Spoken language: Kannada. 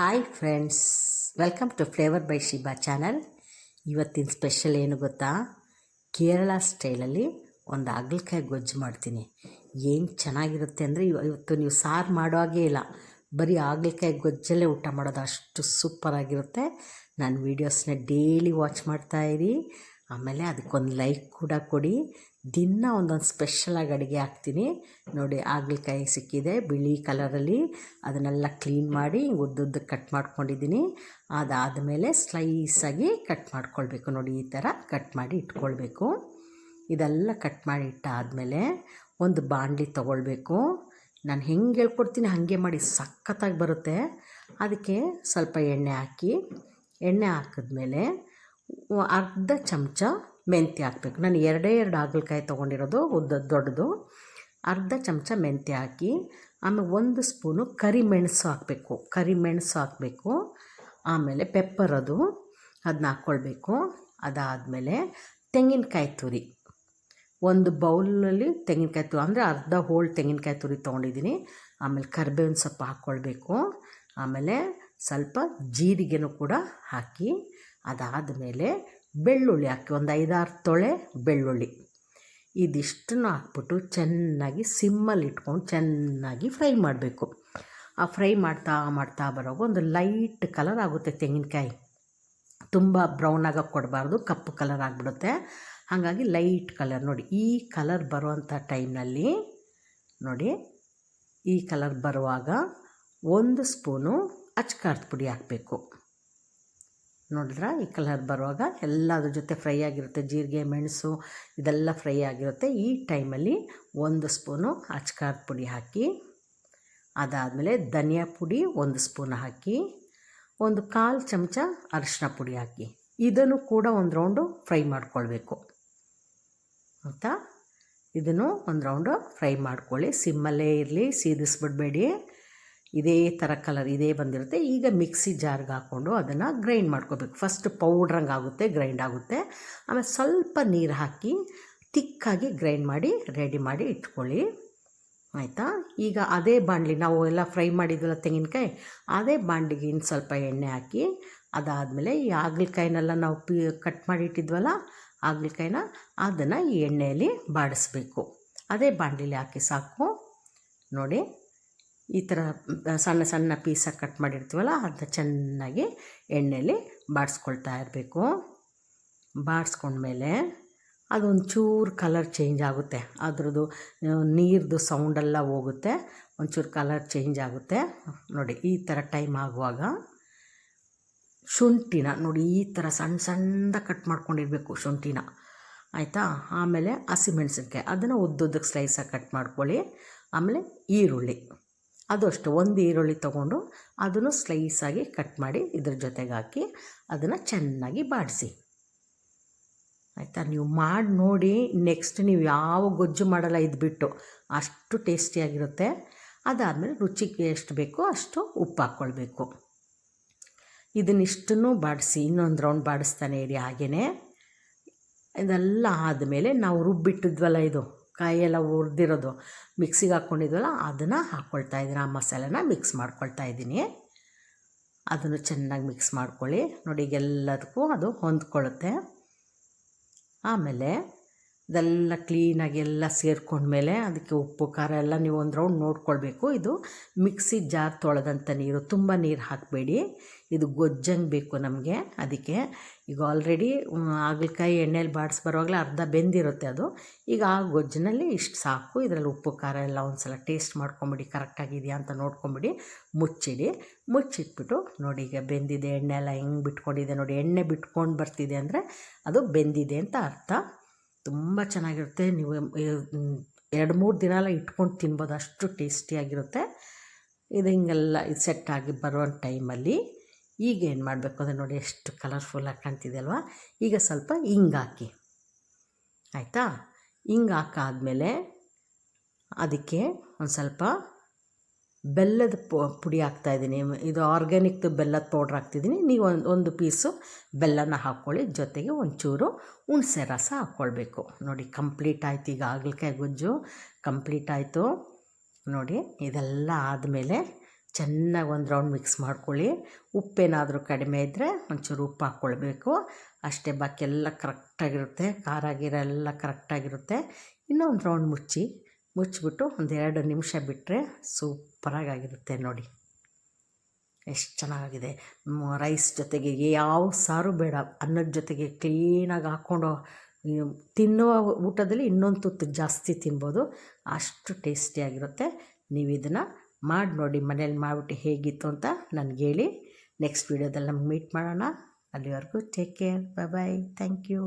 Hi friends welcome to flavour by Shiba channel ಇವತ್ತಿನ ಸ್ಪೆಷಲ್ ಏನು ಗೊತ್ತಾ? ಕೇರಳ ಸ್ಟೈಲಲ್ಲಿ ಒಂದು ಹಾಗಲಕಾಯಿ ಗೊಜ್ಜು ಮಾಡ್ತೀನಿ. ಏನು ಚೆನ್ನಾಗಿರುತ್ತೆ ಅಂದರೆ ಇವತ್ತು ನೀವು ಸಾರು ಮಾಡೋ ಹಾಗೇ ಇಲ್ಲ. ಬರೀ ಹಾಗಲಕಾಯಿ ಗೊಜ್ಜಲ್ಲೇ ಊಟ ಮಾಡೋದು ಅಷ್ಟು ಸೂಪರಾಗಿರುತ್ತೆ ನಾನು ವೀಡಿಯೋಸ್ನ ಡೈಲಿ ವಾಚ್ ಮಾಡ್ತಾಯಿರಿ ಆಮೇಲೆ ಅದಕ್ಕೊಂದು ಲೈಕ್ ಕೂಡ ಕೊಡಿ. ದಿನ ಒಂದೊಂದು ಸ್ಪೆಷಲಾಗಿ ಅಡುಗೆ ಹಾಕ್ತೀನಿ. ನೋಡಿ ಹಾಗಲಕಾಯಿ ಸಿಕ್ಕಿದೆ, ಬಿಳಿ ಕಲರಲ್ಲಿ ಅದನ್ನೆಲ್ಲ ಕ್ಲೀನ್ ಮಾಡಿ ಉದ್ದುದ್ದು ಕಟ್ ಮಾಡ್ಕೊಂಡಿದ್ದೀನಿ. ಅದಾದ ಮೇಲೆ ಸ್ಲೈಸಾಗಿ ಕಟ್ ಮಾಡ್ಕೊಳ್ಬೇಕು. ನೋಡಿ ಈ ಥರ ಕಟ್ ಮಾಡಿ ಇಟ್ಕೊಳ್ಬೇಕು. ಇದೆಲ್ಲ ಕಟ್ ಮಾಡಿ ಇಟ್ಟಾದಮೇಲೆ ಒಂದು ಬಾಣಲಿ ತೊಗೊಳ್ಬೇಕು. ನಾನು ಹೆಂಗೆ ಹೇಳ್ಕೊಡ್ತೀನಿ ಹಾಗೆ ಮಾಡಿ ಸಖತ್ತಾಗಿ ಬರುತ್ತೆ. ಅದಕ್ಕೆ ಸ್ವಲ್ಪ ಎಣ್ಣೆ ಹಾಕಿ, ಎಣ್ಣೆ ಹಾಕಿದ್ಮೇಲೆ ಅರ್ಧ ಚಮಚ ಮೆಂತ್ಯ ಹಾಕ್ಬೇಕು. ನಾನು ಎರಡೇ ಎರಡು ಹಾಗಲಕಾಯಿ ತೊಗೊಂಡಿರೋದು, ಉದ್ದ ದೊಡ್ಡದು. ಅರ್ಧ ಚಮಚ ಮೆಂತ್ಯ ಹಾಕಿ, ಆಮೇಲೆ ಒಂದು ಸ್ಪೂನು ಕರಿಮೆಣಸು ಹಾಕಬೇಕು. ಕರಿಮೆಣಸು ಹಾಕಬೇಕು. ಆಮೇಲೆ ಪೆಪ್ಪರ್ ಅದು ಅದನ್ನ ಹಾಕ್ಕೊಳ್ಬೇಕು. ಅದಾದಮೇಲೆ ತೆಂಗಿನಕಾಯಿ ತುರಿ. ಒಂದು ಬೌಲಲ್ಲಿ ತೆಂಗಿನಕಾಯಿ ತುರಿ, ಅಂದರೆ ಅರ್ಧ ಹೋಳು ತೆಂಗಿನಕಾಯಿ ತುರಿ ತೊಗೊಂಡಿದ್ದೀನಿ. ಆಮೇಲೆ ಕರಿಬೇವಿನ ಸೊಪ್ಪು ಹಾಕ್ಕೊಳ್ಬೇಕು. ಆಮೇಲೆ ಸ್ವಲ್ಪ ಜೀರಿಗೆನೂ ಕೂಡ ಹಾಕಿ ಅದಾದಮೇಲೆ ಬೆಳ್ಳುಳ್ಳಿ ಹಾಕಿ, ಒಂದು ಐದಾರು ತೊಳೆ ಬೆಳ್ಳುಳ್ಳಿ. ಇದಿಷ್ಟನ್ನು ಹಾಕ್ಬಿಟ್ಟು ಚೆನ್ನಾಗಿ ಸಿಮ್ಮಲ್ಲಿ ಇಟ್ಕೊಂಡು ಚೆನ್ನಾಗಿ ಫ್ರೈ ಮಾಡಬೇಕು. ಆ ಫ್ರೈ ಮಾಡ್ತಾ ಮಾಡ್ತಾ ಬರೋವಾಗ ಒಂದು ಲೈಟ್ ಕಲರ್ ಆಗುತ್ತೆ ತೆಂಗಿನಕಾಯಿ. ತುಂಬ ಬ್ರೌನ್ ಆಗೋಕ್ಕೆ ಕೊಡಬಾರ್ದು, ಕಪ್ಪು ಕಲರ್ ಆಗಿಬಿಡುತ್ತೆ. ಹಾಗಾಗಿ ಲೈಟ್ ಕಲರ್ ನೋಡಿ, ಈ ಕಲರ್ ಬರುವಂಥ ಟೈಮ್ನಲ್ಲಿ ನೋಡಿ, ಈ ಕಲರ್ ಬರುವಾಗ ಒಂದು ಸ್ಪೂನು ಅಚ್ಕಾರದ ಪುಡಿ ಹಾಕಬೇಕು. ನೋಡಿದ್ರ ಈ ಕಲರ್ ಬರುವಾಗ ಎಲ್ಲ ಅದ್ರ ಜೊತೆ ಫ್ರೈ ಆಗಿರುತ್ತೆ. ಜೀರಿಗೆ, ಮೆಣಸು ಇದೆಲ್ಲ ಫ್ರೈ ಆಗಿರುತ್ತೆ. ಈ ಟೈಮಲ್ಲಿ ಒಂದು ಸ್ಪೂನು ಅಚ್ಕಾರದ ಪುಡಿ ಹಾಕಿ, ಅದಾದಮೇಲೆ ಧನಿಯಾ ಪುಡಿ ಒಂದು ಸ್ಪೂನ್ ಹಾಕಿ, ಒಂದು ಕಾಲು ಚಮಚ ಅರಿಶಿನ ಪುಡಿ ಹಾಕಿ. ಇದನ್ನು ಕೂಡ ಒಂದು ರೌಂಡು ಫ್ರೈ ಮಾಡ್ಕೊಳ್ಬೇಕು. ಆಯಿತಾ? ಇದನ್ನು ಒಂದು ರೌಂಡು ಫ್ರೈ ಮಾಡ್ಕೊಳ್ಳಿ. ಸಿಮ್ಮಲ್ಲೇ ಇರಲಿ, ಸೀದಿಸ್ಬಿಡ್ಬೇಡಿ. ಇದೇ ಥರ ಕಲರ್ ಇದೇ ಬಂದಿರುತ್ತೆ. ಈಗ ಮಿಕ್ಸಿ ಜಾರ್ಗೆ ಹಾಕ್ಕೊಂಡು ಅದನ್ನು ಗ್ರೈಂಡ್ ಮಾಡ್ಕೋಬೇಕು. ಫಸ್ಟ್ ಪೌಡ್ರಂಗೆ ಆಗುತ್ತೆ ಗ್ರೈಂಡ್ ಆಗುತ್ತೆ. ಆಮೇಲೆ ಸ್ವಲ್ಪ ನೀರು ಹಾಕಿ ತಿಕ್ಕಾಗಿ ಗ್ರೈಂಡ್ ಮಾಡಿ ರೆಡಿ ಮಾಡಿ ಇಟ್ಕೊಳ್ಳಿ. ಆಯಿತಾ? ಈಗ ಅದೇ ಬಾಂಡ್ಲಿ ನಾವು ಎಲ್ಲ ಫ್ರೈ ಮಾಡಿದ್ವಲ್ಲ ತೆಂಗಿನಕಾಯಿ? ಅದೇ ಬಾಣಲಿಗೆ ಇನ್ನು ಸ್ವಲ್ಪ ಎಣ್ಣೆ ಹಾಕಿ ಅದಾದಮೇಲೆ ಈ ಹಾಗಲಕಾಯಿನೆಲ್ಲ ನಾವು ಪಿ ಕಟ್ ಮಾಡಿ ಇಟ್ಟಿದ್ವಲ್ಲ ಹಾಗಲಕಾಯಿನ ಅದನ್ನು ಈ ಎಣ್ಣೆಯಲ್ಲಿ ಬಾಡಿಸ್ಬೇಕು. ಅದೇ ಬಾಣಲಿಲಿ ಹಾಕಿ ಸಾಕು. ನೋಡಿ. ಈ ಥರ ಸಣ್ಣ ಸಣ್ಣ ಪೀಸಾಗಿ ಕಟ್ ಮಾಡಿರ್ತೀವಲ್ಲ ಅದನ್ನ ಚೆನ್ನಾಗಿ ಎಣ್ಣೆಯಲ್ಲಿ ಬಾಡಿಸ್ಕೊಳ್ತಾ ಇರಬೇಕು. ಬಾಡಿಸ್ಕೊಂಡ್ಮೇಲೆ ಅದೊಂದು ಚೂರು ಕಲರ್ ಚೇಂಜ್ ಆಗುತ್ತೆ. ಅದ್ರದ್ದು ನೀರ್ದು ಸೌಂಡೆಲ್ಲ ಹೋಗುತ್ತೆ, ಒಂಚೂರು ಕಲರ್ ಚೇಂಜ್ ಆಗುತ್ತೆ. ನೋಡಿ, ಈ ಥರ ಟೈಮ್ ಆಗುವಾಗ ಶುಂಠಿನ, ನೋಡಿ, ಈ ಥರ ಸಣ್ಣ ಸಣ್ಣ ಕಟ್ ಮಾಡ್ಕೊಂಡಿರಬೇಕು ಶುಂಠಿನ. ಆಯಿತಾ? ಆಮೇಲೆ ಹಸಿಮೆಣ್ಸಿನ್ಕಾಯಿ ಅದನ್ನು ಉದ್ದುದ್ದಕ್ಕೆ ಸ್ಲೈಸಾಗಿ ಕಟ್ ಮಾಡ್ಕೊಳ್ಳಿ. ಆಮೇಲೆ ಈರುಳ್ಳಿ. ಅದು ಅಷ್ಟು ಒಂದು ಈರುಳ್ಳಿ ತೊಗೊಂಡು ಅದನ್ನು ಸ್ಲೈಸಾಗಿ ಕಟ್ ಮಾಡಿ ಇದ್ರ ಜೊತೆಗೆ ಹಾಕಿ ಅದನ್ನು ಚೆನ್ನಾಗಿ ಬಾಡಿಸಿ. ಆಯಿತಾ? ನೀವು ಮಾಡಿ ನೋಡಿ ನೆಕ್ಸ್ಟ್ ನೀವು ಯಾವ ಗೊಜ್ಜು ಮಾಡಲ್ಲ ಇದು ಬಿಟ್ಟು. ಅಷ್ಟು ಟೇಸ್ಟಿಯಾಗಿರುತ್ತೆ ಅದಾದಮೇಲೆ ರುಚಿಗೆ ಎಷ್ಟು ಬೇಕೋ ಅಷ್ಟು ಉಪ್ಪು ಹಾಕ್ಕೊಳ್ಬೇಕು. ಇದನ್ನಿಷ್ಟನ್ನು ಬಾಡಿಸಿ, ಇನ್ನೊಂದು ರೌಂಡ್ ಬಾಡಿಸ್ತಾನೆ ಇರಿ ಹಾಗೆಯೇ ಇದೆಲ್ಲ ಆದಮೇಲೆ ನಾವು ರುಬ್ಬಿಟ್ಟಿದ್ವಲ್ಲ ಇದು. ಕಾಯೆಲ್ಲ ಹುರ್ದಿರೋದು ಮಿಕ್ಸಿಗೆ ಹಾಕ್ಕೊಂಡಿದ್ವಲ್ಲ, ಅದನ್ನು ಹಾಕ್ಕೊಳ್ತಾ ಇದ್ದೀನಿ ಆ ಮಸಾಲೆನ ಮಿಕ್ಸ್ ಮಾಡ್ಕೊಳ್ತಾ ಇದ್ದೀನಿ. ಅದನ್ನು ಚೆನ್ನಾಗಿ ಮಿಕ್ಸ್ ಮಾಡ್ಕೊಳ್ಳಿ. ನೋಡಿ ಎಲ್ಲದಕ್ಕೂ ಅದು ಹೊಂದ್ಕೊಳ್ಳುತ್ತೆ. ಆಮೇಲೆ ಇದೆಲ್ಲ ಕ್ಲೀನಾಗಿ ಎಲ್ಲ ಸೇರ್ಕೊಂಡ್ಮೇಲೆ ಅದಕ್ಕೆ ಉಪ್ಪು, ಖಾರ ಎಲ್ಲ ನೀವು ಒಂದು ರೌಂಡ್ ನೋಡ್ಕೊಳ್ಬೇಕು. ಇದು ಮಿಕ್ಸಿ ಜಾರ್ ತೊಳೆದಂಥ ನೀರು, ತುಂಬ ನೀರು ಹಾಕಬೇಡಿ. ಇದು ಗೊಜ್ಜಂಗೆ ಬೇಕು ನಮಗೆ ಅದಕ್ಕೆ. ಈಗ ಆಲ್ರೆಡಿ ಹಾಗಲಕಾಯಿ ಎಣ್ಣೆಲಿ ಬಾಡಿಸಿ ಬರುವಾಗಲೇ ಅರ್ಧ ಬೆಂದಿರುತ್ತೆ ಅದು. ಈಗ ಆ ಗೊಜ್ಜಿನಲ್ಲಿ ಇಷ್ಟು ಸಾಕು. ಇದರಲ್ಲಿ ಉಪ್ಪು, ಖಾರ ಎಲ್ಲ ಒಂದು ಸಲ ಟೇಸ್ಟ್ ಮಾಡ್ಕೊಂಬಿಡಿ ಕರೆಕ್ಟಾಗಿದೆಯಾ ಅಂತ ನೋಡ್ಕೊಂಬಿಡಿ. ಮುಚ್ಚಿಡಿ. ಮುಚ್ಚಿಟ್ಬಿಟ್ಟು ನೋಡಿ ಈಗ ಬೆಂದಿದೆ ಎಣ್ಣೆ ಎಲ್ಲ ಹೆಂಗೆ ಬಿಟ್ಕೊಂಡಿದೆ ನೋಡಿ. ಎಣ್ಣೆ ಬಿಟ್ಕೊಂಡು ಬರ್ತಿದೆ ಅಂದರೆ ಅದು ಬೆಂದಿದೆ ಅಂತ ಅರ್ಥ. ತುಂಬ ಚೆನ್ನಾಗಿರುತ್ತೆ. ನೀವು ಎರಡು, ಮೂರು ದಿನ ಎಲ್ಲ ಇಟ್ಕೊಂಡು ತಿನ್ಬೋದು. ಅಷ್ಟು ಟೇಸ್ಟಿಯಾಗಿರುತ್ತೆ ಇದು ಹಿಂಗೆಲ್ಲ ಇದು ಸೆಟ್ ಆಗಿ ಬರೋ ಟೈಮಲ್ಲಿ ಈಗ ಏನು ಮಾಡಬೇಕು ಅಂದರೆ ನೋಡಿ, ಎಷ್ಟು ಕಲರ್ಫುಲ್ಲಾಗಿ ಕಾಣ್ತಿದೆ ಅಲ್ವಾ? ಈಗ ಸ್ವಲ್ಪ ಹಿಂಗೆ ಹಾಕಿ. ಆಯಿತಾ? ಹಿಂಗೆ ಹಾಕಾದ್ಮೇಲೆ ಅದಕ್ಕೆ ಒಂದು ಸ್ವಲ್ಪ ಬೆಲ್ಲದ ಪುಡಿ ಹಾಕ್ತಾಯಿದ್ದೀನಿ ಇದು ಆರ್ಗ್ಯಾನಿಕ್ದು ಬೆಲ್ಲದ ಪೌಡ್ರ್ ಹಾಕ್ತಿದ್ದೀನಿ. ನೀವು ಒಂದು ಒಂದು ಪೀಸು ಬೆಲ್ಲನ ಹಾಕ್ಕೊಳ್ಳಿ. ಜೊತೆಗೆ ಒಂಚೂರು ಹುಣಸೆ ರಸ ಹಾಕ್ಕೊಳ್ಬೇಕು. ನೋಡಿ, ಕಂಪ್ಲೀಟ್ ಆಯಿತು. ಈಗ ಹಾಗಲಕಾಯಿ ಗೊಜ್ಜು ಕಂಪ್ಲೀಟ್ ಆಯಿತು. ನೋಡಿ, ಇದೆಲ್ಲ ಆದಮೇಲೆ ಚೆನ್ನಾಗಿ ಒಂದು ರೌಂಡ್ ಮಿಕ್ಸ್ ಮಾಡ್ಕೊಳ್ಳಿ. ಉಪ್ಪೇನಾದರೂ ಕಡಿಮೆ ಇದ್ದರೆ ಒಂಚೂರು ಉಪ್ಪು ಹಾಕ್ಕೊಳ್ಬೇಕು. ಅಷ್ಟೇ ಬಾಕಿ ಎಲ್ಲ ಕರೆಕ್ಟಾಗಿರುತ್ತೆ. ಖಾರ ಗೀರ ಎಲ್ಲ ಕರೆಕ್ಟಾಗಿರುತ್ತೆ. ಇನ್ನೊಂದು ರೌಂಡ್ ಮುಚ್ಚಿ ಮುಚ್ಚಿಬಿಟ್ಟು ಒಂದು ಎರಡು ನಿಮಿಷ ಬಿಟ್ಟರೆ ಸೂಪರಾಗಿರುತ್ತೆ ನೋಡಿ. ಎಷ್ಟು ಚೆನ್ನಾಗಿದೆ. ರೈಸ್ ಜೊತೆಗೆ ಯಾವ ಸಾರು ಬೇಡ. ಅನ್ನದ ಜೊತೆಗೆ ಕ್ಲೀನಾಗಿ ಹಾಕ್ಕೊಂಡು ನೀವು ತಿನ್ನುವ ಊಟದಲ್ಲಿ ಇನ್ನೊಂದು ತುತ್ತು ಜಾಸ್ತಿ ತಿನ್ಬೋದು. ಅಷ್ಟು ಟೇಸ್ಟಿಯಾಗಿರುತ್ತೆ. ನೀವು ಇದನ್ನು ಮಾಡಿ ನೋಡಿ ಮನೇಲಿ ಮಾಡಿಬಿಟ್ಟು ಹೇಗಿತ್ತು ಅಂತ ನನಗೆ ಹೇಳಿ. ನೆಕ್ಸ್ಟ್ ವೀಡಿಯೋದಲ್ಲಿ ನಮ್ಗೆ ಮೀಟ್ ಮಾಡೋಣ. ಅಲ್ಲಿವರೆಗೂ take care. Bye bye. Thank you.